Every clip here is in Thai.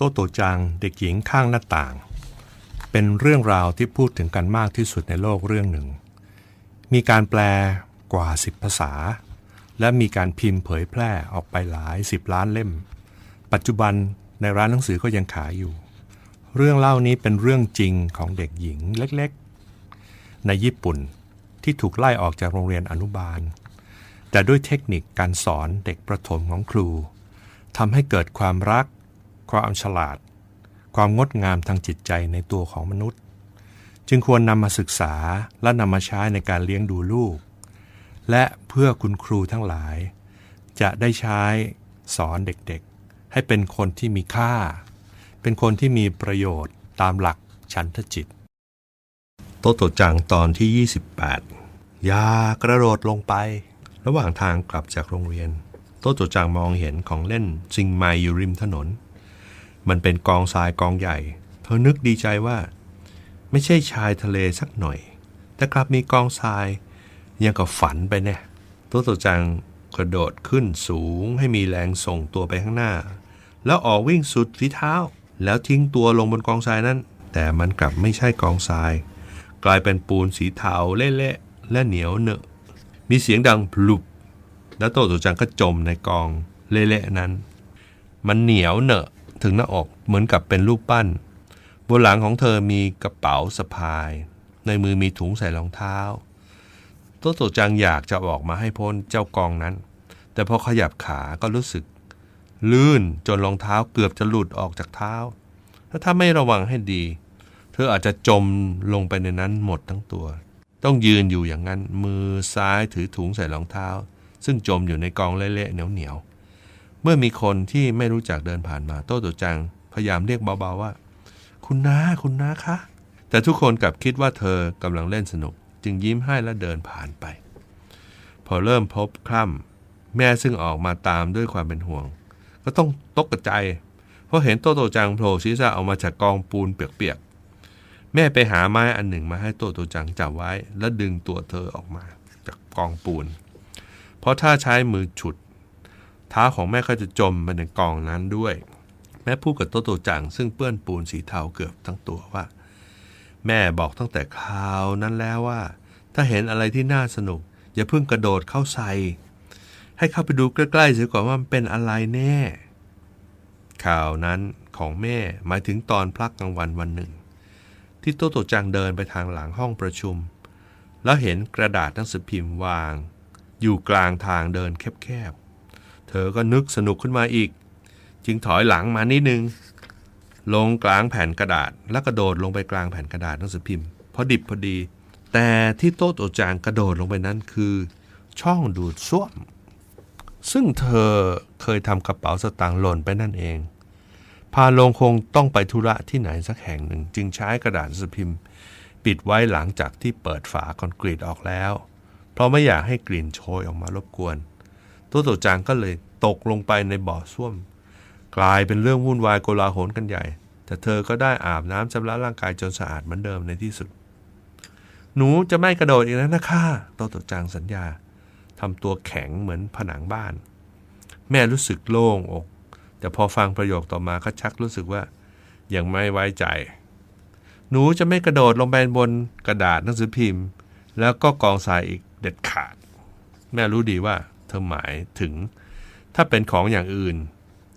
โตโตจังเด็กหญิงข้างหน้าต่าง เป็นเรื่องราวที่พูดถึงกันมากที่สุดในโลกเรื่องหนึ่ง มีการแปลกว่า10ภาษา และมีการพิมพ์เผยแพร่ออกไปหลาย10ล้านเล่ม ปัจจุบันในร้านหนังสือก็ยังขายอยู่ เรื่องเล่านี้เป็นเรื่องจริงของเด็กหญิงเล็กๆ ในญี่ปุ่นที่ถูกไล่ออกจากโรงเรียนอนุบาล แต่ด้วยเทคนิคการสอนเด็กประถมของครูทำให้เกิดความรัก ความฉลาด ความงดงามทางจิตใจในตัวของมนุษย์ จึงควรนำมาศึกษาและนำมาใช้ในการเลี้ยงดูลูก และเพื่อคุณครูทั้งหลาย จะได้ใช้สอนเด็กๆ ให้เป็นคนที่มีค่า เป็นคนที่มีประโยชน์ตามหลักฉันทจิต โตโตจังตอนที่ 28 อย่ากระโดดลงไป ระหว่างทางกลับจากโรงเรียน โตโตจังมองเห็นของเล่นสิ่งใหม่อยู่ริมถนน มันเป็นกองทรายกองใหญ่ เธอนึกดีใจว่า ไม่ใช่ชายทะเลสักหน่อย แต่กลับมีกองทรายยังกับฝันไปแน่โตโตจังกระโดดขึ้นสูงให้มีแรงส่งตัวไปข้างหน้า แล้วออกวิ่งสุดฝีเท้า แล้วทิ้งตัวลงบนกองทรายนั้น แต่มันกลับไม่ใช่กองทราย กลายเป็นปูนสีเทาเละๆและเหนียวเหนอะมีเสียงดังพลุบแล้วโตโตจังก็จมในกองเละๆนั้น มันเหนียวเหนอะ ถึงหน้าอกเหมือนกับเป็นรูปปั้น บนหลังของเธอมีกระเป๋าสะพาย ในมือมีถุงใส่รองเท้าโตโตจังอยากจะออกมาให้พ้นเจ้ากองนั้น แต่พอขยับขาก็รู้สึก ลื่นจนรองเท้าเกือบจะหลุดออกจากเท้า ถ้าไม่ระวังให้ดี เธออาจจะจมลงไปในนั้นหมดทั้งตัว ต้องยืนอยู่อย่างนั้นมือซ้ายถือถุงใส่รองเท้า ซึ่งจมอยู่ในกองเละๆเหนียวๆ เมื่อมีคนที่ไม่รู้จักเดินผ่านมา โต้ตุจังพยายามเรียกเบาๆว่า คุณน้าคุณน้าคะ แต่ทุกคนกลับคิดว่าเธอกำลังเล่นสนุก จึงยิ้มให้และเดินผ่านไป พอเริ่มพบคล่ำแม่ซึ่งออกมาตามด้วยความเป็นห่วง ก็ต้องตกกระใจเพราะเห็นโตโตจังโผล่ศีรษะออกมาจากกองปูนเปียกๆแม่ไปหาไม้อันหนึ่งมาให้โตโตจังจับไว้ แล้วดึงตัวเธอออกมาจากกองปูน เพราะถ้าใช้มือฉุด เท้าของแม่ก็จะจมไปในกองนั้นด้วย แม่พูดกับโตโตจังซึ่งเปื้อนปูนสีเทาเกือบทั้งตัวว่า แม่บอกตั้งแต่คราวนั้นแล้วว่า ถ้าเห็นอะไรที่น่าสนุก อย่าเพิ่งกระโดดเข้าใส่ ให้เข้าไปดูใกล้ๆเสียก่อนว่ามันเป็นอะไรแน่ ข่าวนั้นของแม่หมายถึงตอนพักกลางวันวันหนึ่ง ที่โตโตจังเดินไปทางหลังห้องประชุม แล้วเห็นกระดาษหนังสือพิมพ์วาง อยู่กลางทางเดินแคบๆ เธอก็นึกสนุกขึ้นมาอีก จึงถอยหลังมานิดนึง ลงกลางแผ่นกระดาษ แล้วกระโดดลงไปกลางแผ่นกระดาษหนังสือพิมพ์พอดิบพอดี แต่ที่โต๊ะโตจางกระโดดลงไปนั้นคือ ช่องดูดซ่วม ซึ่งเธอเคยทำกระเป๋าสตางค์หล่นไปนั่นเอง พาลงคงต้องไปธุระที่ไหนสักแห่งหนึ่ง จึงใช้กระดาษหนังสือพิมพ์ ปิดไว้หลังจากที่เปิดฝาคอนกรีตออกแล้ว เพราะไม่อยากให้กลิ่นโชยออกมารบกวน โตโตจางก็เลยตกลงไปในบ่อส้วม กลายเป็นเรื่องวุ่นวายโกลาหลกันใหญ่ แต่เธอก็ได้อาบน้ำชำระร่างกายจนสะอาดเหมือนเดิมในที่สุด หนูจะไม่กระโดดอีกแล้วนะคะโตโตจางสัญญาทำตัวแข็งเหมือนผนังบ้าน แม่รู้สึกโล่งอก แต่พอฟังประโยคต่อมาก็ชักรู้สึกว่า ยังไม่ไว้ใจ หนูจะไม่กระโดดลงไปบนกระดาษหนังสือพิมพ์ แล้วก็กองทรายอีกเด็ดขาด แม่รู้ดีว่า เธอหมายถึง ถ้าเป็นของอย่างอื่น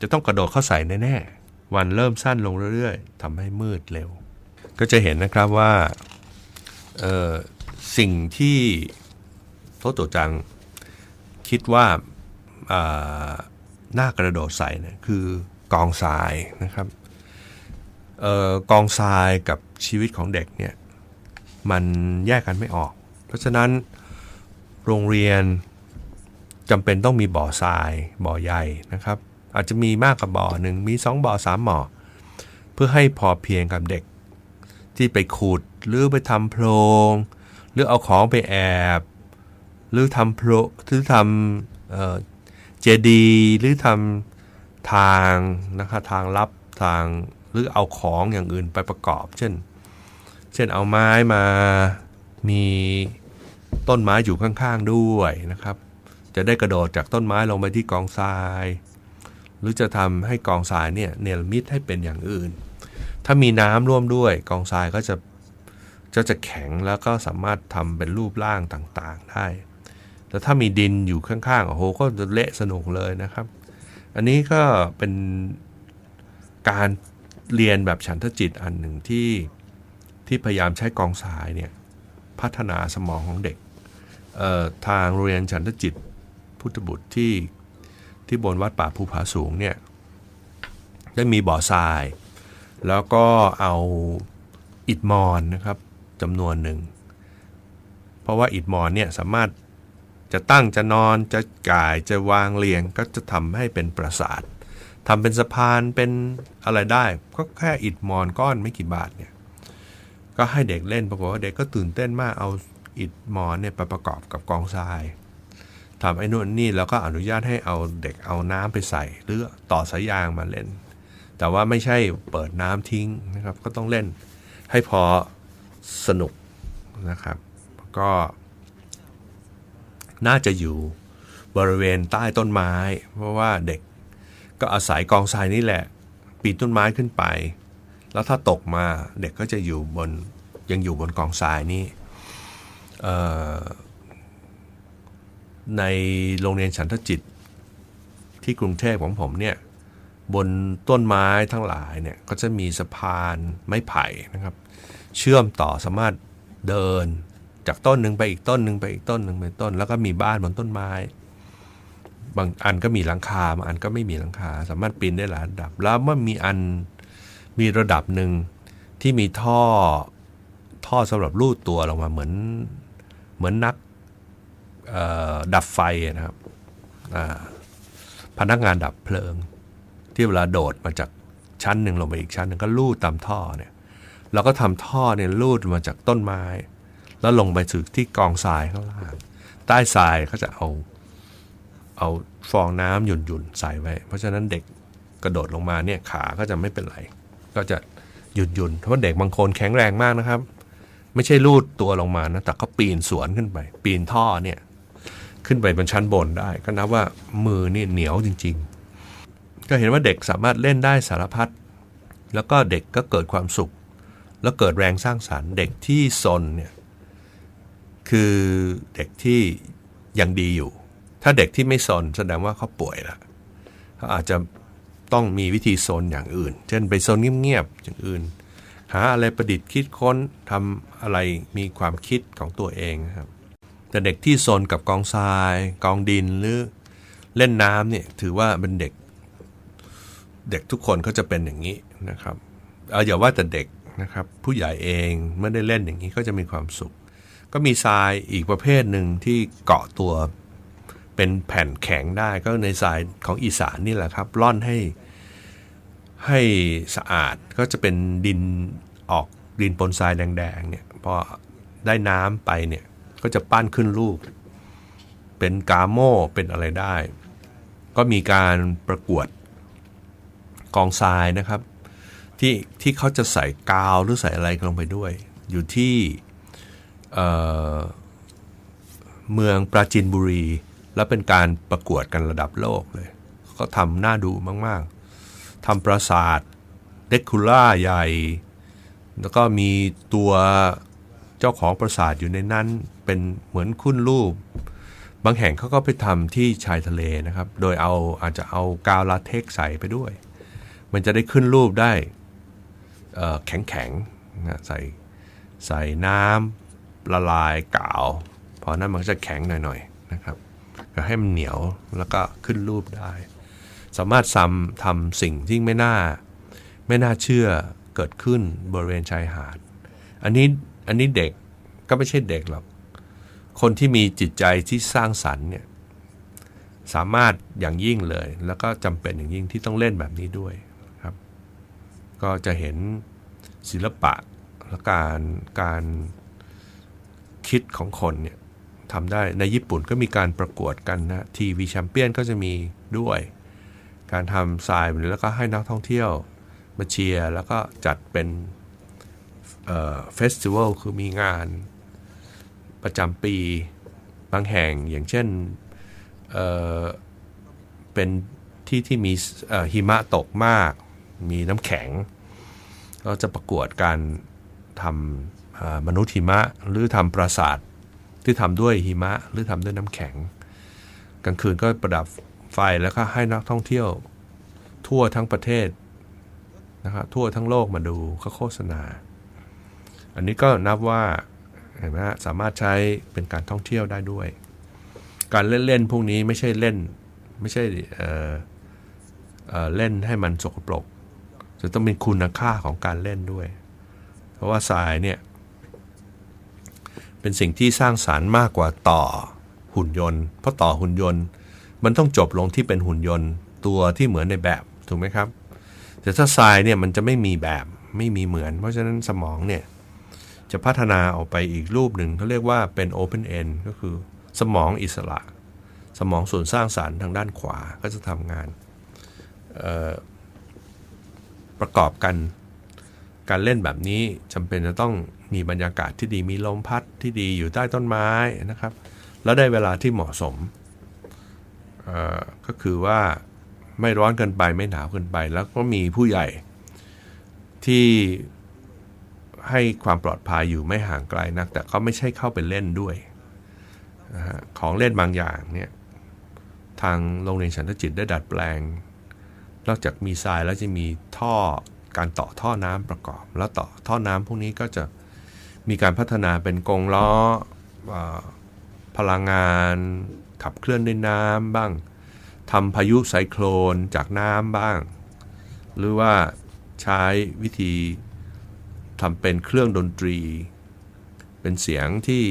จะต้องกระโดดเข้าใส่แน่ๆ วันเริ่มสั้นลงเรื่อยๆทำให้มืดเร็ว ก็จะเห็นนะครับว่าสิ่งที่โตโตจังคิดว่าน่ากระโดดใส่เนี่ยคือกองทรายนะครับออกองทรายกับชีวิตของเด็กเนี่ยมันแยกกันไม่ออก เพราะฉะนั้นโรงเรียน จำเป็นต้องมีบ่อทรายบ่อใหญ่นะครับ อาจจะมีมากกว่าบ่อหนึ่งมีสองบ่อสามบ่อเพื่อให้พอเพียงกับเด็ก ที่ไปขุดหรือไปทำโพรงหรือเอาของไปแอบ หรือทำโพรหรือทำเจดีหรือทำทางนะครับทางลับทางหรือเอาของอย่างอื่นไปประกอบ เช่น เช่นเอาไม้มามีต้นไม้อยู่ข้างๆด้วยนะครับ จะได้กระโดดจากต้นไม้ลงไปที่กองทราย หรือจะทำให้กองทรายเนี่ยเนรมิตให้เป็นอย่างอื่น ถ้ามีน้ำร่วมด้วย กองทรายก็จะจะจะแข็งแล้วก็สามารถทำเป็นรูปร่างต่างๆได้ แต่ถ้ามีดินอยู่ข้างๆโอ้โหก็จะเละสนุกเลยนะครับ อันนี้ก็เป็นการเรียนแบบฉันทจิตอันหนึ่งที่ที่พยายามใช้กองทรายเนี่ยพัฒนาสมองของเด็กทางโรงเรียนฉันทจิต พุทธบุตรที่ที่บนวัดป่าภูผาสูงเนี่ยได้มีบ่อทราย แล้วก็เอาอิฐมอนนะครับจำนวนหนึ่ง เพราะว่าอิฐมอนเนี่ยสามารถจะตั้งจะนอนจะก่ายจะวางเรียงก็จะทำให้เป็นปราสาททำเป็นสะพานเป็นอะไรได้ ก็แค่อิฐมอนก้อนไม่กี่บาทเนี่ยก็ให้เด็กเล่นปรากฏว่าเด็กก็ตื่นเต้นมากเอาอิฐมอนเนี่ยไปประกอบกับกองทราย ทำไอ้นู่นนี่แล้วก็อนุญาตให้เอาเด็กเอาน้ำไปใส่หรือต่อสายยางมาเล่น แต่ว่าไม่ใช่เปิดน้ำทิ้งนะครับ ก็ต้องเล่นให้พอสนุกนะครับ ก็น่าจะอยู่บริเวณใต้ต้นไม้ เพราะว่าเด็กก็อาศัยกองทรายนี่แหละ ปีนต้นไม้ขึ้นไป แล้วถ้าตกมาเด็กก็จะอยู่บนยังอยู่บนกองทรายนี่เอ่อ ในโรงเรียนฉันทจิต ที่กรุงเทพของผมเนี่ยบนต้นไม้ทั้งหลายเนี่ยก็จะมีสะพานไม้ไผ่นะครับ เชื่อมต่อสามารถเดินจากต้นหนึ่งไปอีกต้นหนึ่งไปอีกต้นหนึ่งไปต้น แล้วก็มีบ้านบนต้นไม้ บางอันก็มีหลังคาบางอันก็ไม่มีหลังคา สามารถปีนได้หลายระดับ แล้วเมื่อมีอันมีระดับหนึ่งที่มีท่อท่อสำหรับลูดตัวลงมาเหมือนเหมือนนัก ดับไฟนะครับพนักงานดับเพลิง ที่เวลาโดดมาจากชั้นหนึ่งลงไปอีกชั้นหนึ่งก็ลูดตามท่อเนี่ยเราก็ทำท่อเนี่ยลูดมาจากต้นไม้ แล้วลงไปสู่ที่กองทรายข้างล่างใต้ทรายเขาจะเอาเอาฟองน้ำหยุ่นๆใส่ไว้ เพราะฉะนั้นเด็กกระโดดลงมาเนี่ยขาก็จะไม่เป็นไร ก็จะหยุ่นหยุนๆเพราะเด็กบางคนแข็งแรงมากนะครับ ไม่ใช่ลูดตัวลงมานะแต่เขาปีนสวนขึ้นไป ปีนท่อเนี่ย ขึ้นไปบนชั้นบนได้ ก็นับว่ามือนี่เหนียวจริง ๆ ก็เห็นว่าเด็กสามารถเล่นได้สารพัดแล้วก็เด็กก็เกิดความสุข แล้วเกิดแรงสร้างสารรค์ เด็กที่ซนเนี่ยคือเด็กที่ยังดีอยู่ ถ้าเด็กที่ไม่ซนแสดงว่าเขาป่วยละเขาอาจจะต้องมีวิธีโซนอย่างอื่น เช่นไปโซนเงียบๆอย่างอื่น หาอะไรประดิษฐ์คิดค้นทำอะไรมีความคิดของตัวเองครับ แต่เด็กที่ซนกับกองทราย กองดินหรือเล่นน้ำเนี่ยถือว่าเป็นเด็ก เด็กทุกคนก็จะเป็นอย่างนี้นะครับเอาอย่าว่าแต่เด็กนะครับ ผู้ใหญ่เองเมื่อได้เล่นอย่างนี้ก็จะมีความสุข ก็มีทรายอีกประเภทหนึ่งที่เกาะตัวเป็นแผ่นแข็งได้ก็ในทรายของอีสานนี่แหละครับร่อนให้ให้สะอาดก็จะเป็นดินออกดินปนทรายแดงๆเนี่ยพอได้น้ำไปเนี่ย ก็จะปั้นขึ้นรูป เป็นกาโมเป็นอะไรได้ ก็มีการประกวดกองทรายนะครับ ที่ที่เขาจะใส่กาวหรือใส่อะไรลงไปด้วย อยู่ที่เเมืองปราจีนบุรี แล้วเป็นการประกวดกันระดับโลกเลย ก็ทำน่าดูมาก ๆทำปราสาทเดคูล่าใหญ่ แล้วก็มีตัวเจ้าของปราสาทอยู่ในนั้น เป็นเหมือนคุ้นรูป บางแห่งเขาก็ไปทำที่ชายทะเลนะครับ โดยเอาอาจจะเอากาวลาเท็กใส่ไปด้วย มันจะได้ขึ้นรูปได้แข็งแข็งนะใส่ใส่น้ำละลายกาวพอนั้นมันก็จะแข็งหน่อยๆนะครับก็ให้มันเหนียวแล้วก็ขึ้นรูปได้ สามารถทำทำสิ่งที่ไม่น่าไม่น่าเชื่อเกิดขึ้นบริเวณชายหาด อันนี้อันนี้เด็กก็ไม่ใช่เด็กหรอก คนที่มีจิตใจที่สร้างสรรค์เนี่ยสามารถอย่างยิ่งเลย แล้วก็จำเป็นอย่างยิ่งที่ต้องเล่นแบบนี้ด้วยครับ ก็จะเห็นศิลปะและการการคิดของคนเนี่ยทำได้ในญี่ปุ่นก็มีการประกวดกันนะทีวีแชมเปี้ยนก็จะมีด้วย การทำทรายแล้วก็ให้นักท่องเที่ยวมาเชียร์แล้วก็จัดเป็นเฟสติวัลคือมีงาน ประจำปีบางแห่งอย่างเช่นเเป็นที่ที่มีหิมะตกมาก มีน้ำแข็ง ก็จะประกวดการทำมนุษย์หิมะ หรือทำปราสาทที่ทำด้วยหิมะ หรือทำด้วยน้ำแข็ง กลางคืนก็ประดับไฟแล้วก็ให้นักท่องเที่ยวทั่วทั้งประเทศนะครับทั่วทั้งโลกมาดูเขาโฆษณา อันนี้ก็นับว่า เห็นไหมฮะสามารถใช้เป็นการท่องเที่ยวได้ด้วย การเล่นเล่นๆพวกนี้ไม่ใช่เล่น ไม่ใช่เเ่เล่นให้มันสกปรกจะต้องมีคุณค่าของการเล่นด้วย เพราะว่าทรายเนี่ย เป็นสิ่งที่สร้างสารรค์มากกว่าต่อหุ่นยนต์ เพราะต่อหุ่นยนต์ มันต้องจบลงที่เป็นหุ่นยนต์ ตัวที่เหมือนในแบบถูกไหมครับ แต่ถ้าทรายเนี่ยมันจะไม่มีแบบไม่มีเหมือน เพราะฉะนั้นสมองเนี่ย จะพัฒนาออกไปอีกรูปหนึ่งเขาเรียกว่าเป็น Open End ก็คือสมองอิสระ สมองส่วนสร้างสารรค์ทางด้านขวาก็จะทำงานประกอบกัน การเล่นแบบนี้จำเป็นจะต้องมีบรรยากาศที่ดีมีลมพัดที่ดีอยู่ใต้ต้นไม้นะครับ แล้วได้เวลาที่เหมาะสมก็คือว่าไม่ร้อนเกินไปไม่หนาวเกินไป แล้วก็มีผู้ใหญ่ที่ ให้ความปลอดภัยอยู่ไม่ห่างไกลนัก แต่ก็ไม่ใช่เข้าไปเล่นด้วยนะฮะของเล่นบางอย่างเนี่ยทางโรงเรียนฉันทจิตได้ดัดแปลง นอกจากมีทรายแล้วจะมีท่อการต่อท่อน้ำประกอบ แล้วต่อท่อน้ำพวกนี้ก็จะมีการพัฒนาเป็นกงล้อพลังงานขับเคลื่อนด้วยน้ำบ้างทำพายุไซโคลนจากน้ำบ้าง หรือว่าใช้วิธี ทำเป็นเครื่องดนตรี เป็นเสียงที่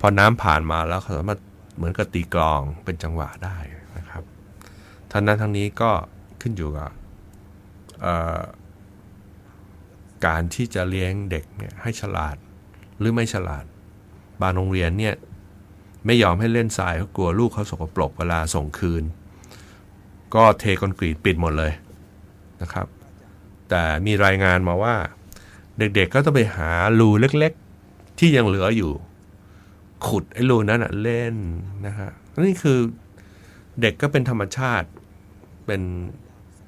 พอน้ำผ่านมาแล้วเขาสามารถเหมือนกับตีกลองเป็นจังหวะได้นะครับทั้งนั้นทั้งนี้ก็ขึ้นอยู่กับการที่จะเลี้ยงเด็กเนี่ยให้ฉลาดหรือไม่ฉลาด บางโรงเรียนเนี่ยไม่ยอมให้เล่นทรายเขากลัวลูกเขาสกปรกเวลาส่งคืน ก็เทคอนกรีตปิดหมดเลยนะครับ แต่มีรายงานมาว่า เด็กๆก็ต้องไปหารูเล็กๆ ที่ยังเหลืออยู่ ขุดไอ้รูนั้นอะเล่นนะฮะนี่คือเด็กก็เป็นธรรมชาติเป็น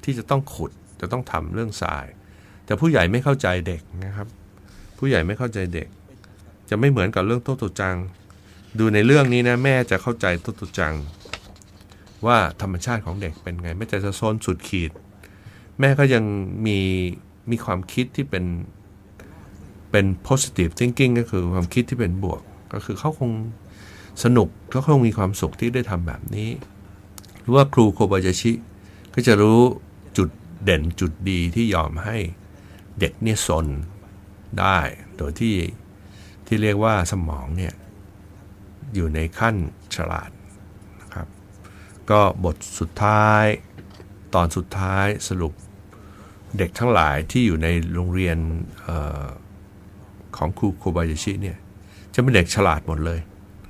ที่จะต้องขุดจะต้องทำเรื่องทราย แต่ผู้ใหญ่ไม่เข้าใจเด็กนะครับ ผู้ใหญ่ไม่เข้าใจเด็ก จะไม่เหมือนกับเรื่องโตโตจัง ดูในเรื่องนี้นะแม่จะเข้าใจโตโตจัง ว่าธรรมชาติของเด็กเป็นไงไม่แต่จะโซนสุดขีด แม่ก็ยังมีมีความคิดที่เป็น เป็น positive thinking ก็คือความคิดที่เป็นบวก ก็คือเขาคงสนุกเขาคงมีความสุขที่ได้ทำแบบนี้ หรือว่าครูโคบายาชิ ก็จะรู้จุดเด่นจุดดีที่ยอมให้เด็กเนี่ยสนได้ โดยที่ที่เรียกว่าสมองเนี่ย อยู่ในขั้นฉลาดนะครับ ก็บทสุดท้าย ตอนสุดท้ายสรุปเด็กทั้งหลายที่อยู่ในโรงเรียนเของครูโคบายาชิเนี่ยจะเป็นเด็กฉลาดหมดเลย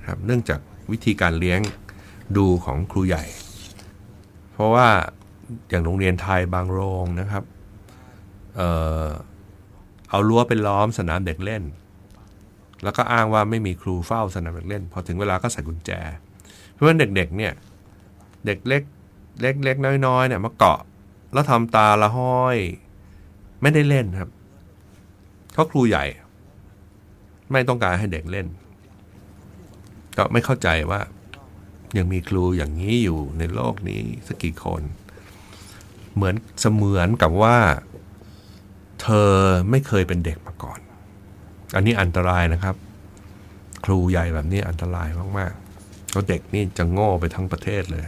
ครับเนื่องจากวิธีการเลี้ยงดูของครูใหญ่ เพราะว่าอย่างโรงเรียนไทยบางโรงนะครับเออเอารั้วเป็นล้อมสนามเด็กเล่น แล้วก็อ้างว่าไม่มีครูเฝ้าสนามเด็กเล่น พอถึงเวลาก็ใส่กุญแจ เพราะฉะนั้นเด็กๆเนี่ยเด็กเล็กเล็กๆน้อยๆเนี่ยมาเกาะแล้วทำตาละห้อย ไม่ได้เล่นครับเพราะครูใหญ่ ไม่ต้องการให้เด็กเล่น ก็ไม่เข้าใจว่า ยังมีครูอย่างนี้อยู่ในโลกนี้สักกี่คน เหมือนเสมือนกับว่า เธอไม่เคยเป็นเด็กมาก่อน อันนี้อันตรายนะครับ ครูใหญ่แบบนี้อันตรายมากๆเพราะเด็กนี่จะโง่ไปทั้งประเทศเลย